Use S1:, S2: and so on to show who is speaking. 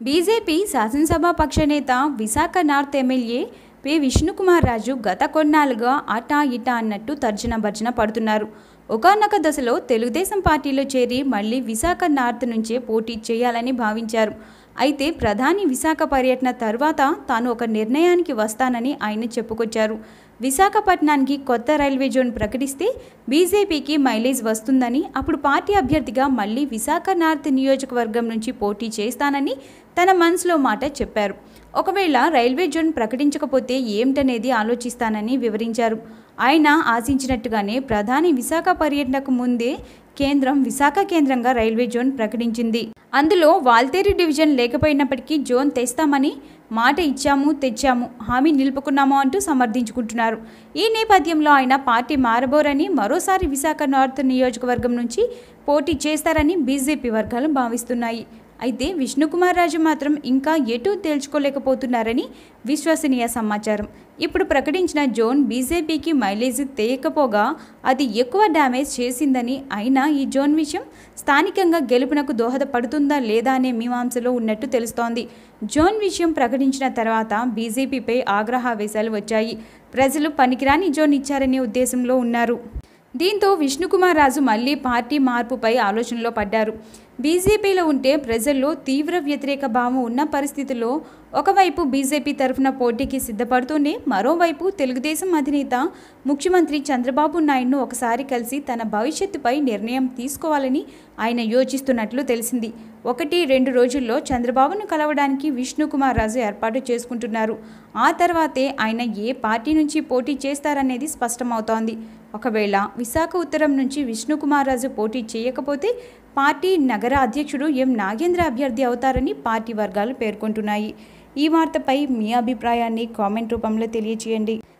S1: BJP శాసనసభా పక్షనేత Visakha north MLA P. Vishnukumar Raju గత కొన్నాళ్ళుగా అటా ఇటా అన్నట్టు తర్జన భర్జన పడుతున్నారు. ఒకానొక దశలో తెలుగుదేశం పార్టీలో చేరి మళ్ళీ విశాఖ నార్త్ నుంచే పోటీ చేయాలని భావించారు. అయితే ప్రధాని విశాఖ పర్యటన తర్వాత తాను ఒక నిర్ణయానికి వస్తానని ఆయన చెప్పుకొచ్చారు. విశాఖపట్నానికి కొత్త రైల్వే జోన్ ప్రకటిస్తే బీజేపీకి మైలేజ్ వస్తుందని అప్పుడు పార్టీ అభ్యర్థిగా మళ్ళీ విశాఖ నార్త్ నియోజకవర్గం నుంచి పోటీ చేస్తానని తన మనసులో మాట చెప్పారు. ఒకవేళ రైల్వే జోన్ ప్రకటించకపోతే ఏమిటనేది ఆలోచిస్తానని వివరించారు. ఆయన ఆశించినట్టుగానే ప్రధాని విశాఖ పర్యటనకు ముందే కేంద్రం విశాఖ కేంద్రంగా రైల్వే జోన్ ప్రకటించింది. అందులో వాల్తేరి డివిజన్ లేకపోయినప్పటికీ జోన్ తెస్తామని మాట ఇచ్చాము తెచ్చాము హామీ నిలుపుకున్నాము అంటూ సమర్థించుకుంటున్నారు. ఈ నేపథ్యంలో ఆయన పార్టీ మారబోరని మరోసారి విశాఖ నార్త్ నియోజకవర్గం నుంచి పోటీ చేస్తారని బీజేపీ వర్గాలు భావిస్తున్నాయి. అయితే విష్ణుకుమార్ రాజు మాత్రం ఇంకా ఎటూ తేల్చుకోలేకపోతున్నారని విశ్వసనీయ సమాచారం. ఇప్పుడు ప్రకటించిన జోన్ బీజేపీకి మైలేజ్ తేయకపోగా అది ఎక్కువ డ్యామేజ్ చేసిందని అయినా ఈ జోన్ విషయం స్థానికంగా గెలుపునకు దోహదపడుతుందా లేదా అనే మీమాంసలో ఉన్నట్టు తెలుస్తోంది. జోన్ విషయం ప్రకటించిన తర్వాత బీజేపీపై ఆగ్రహావేశాలు వచ్చాయి. ప్రజలు పనికిరాని జోన్ ఇచ్చారనే ఉద్దేశంలో ఉన్నారు. దీంతో విష్ణుకుమార్ రాజు మళ్ళీ పార్టీ మార్పుపై ఆలోచనలో పడ్డారు. బీజేపీలో ఉంటే ప్రజల్లో తీవ్ర వ్యతిరేక భావం ఉన్న పరిస్థితుల్లో ఒకవైపు బీజేపీ తరఫున పోటీకి సిద్ధపడుతూనే మరోవైపు తెలుగుదేశం అధినేత ముఖ్యమంత్రి చంద్రబాబు నాయుడును ఒకసారి కలిసి తన భవిష్యత్తుపై నిర్ణయం తీసుకోవాలని ఆయన యోచిస్తున్నట్లు తెలిసింది. ఒకటి రెండు రోజుల్లో చంద్రబాబును కలవడానికి విష్ణుకుమార్ రాజు ఏర్పాటు చేసుకుంటున్నారు. ఆ తర్వాతే ఆయన ఏ పార్టీ నుంచి పోటీ చేస్తారనేది స్పష్టమవుతోంది. ఒకవేళ విశాఖ ఉత్తరం నుంచి విష్ణుకుమారాజు పోటీ చేయకపోతే పార్టీ నగర అధ్యక్షుడు ఎం. నాగేంద్ర అభ్యర్థి అవుతారని పార్టీ వర్గాలు పేర్కొంటున్నాయి. ఈ వార్తపై మీ అభిప్రాయాన్ని కామెంట్ రూపంలో తెలియచేయండి.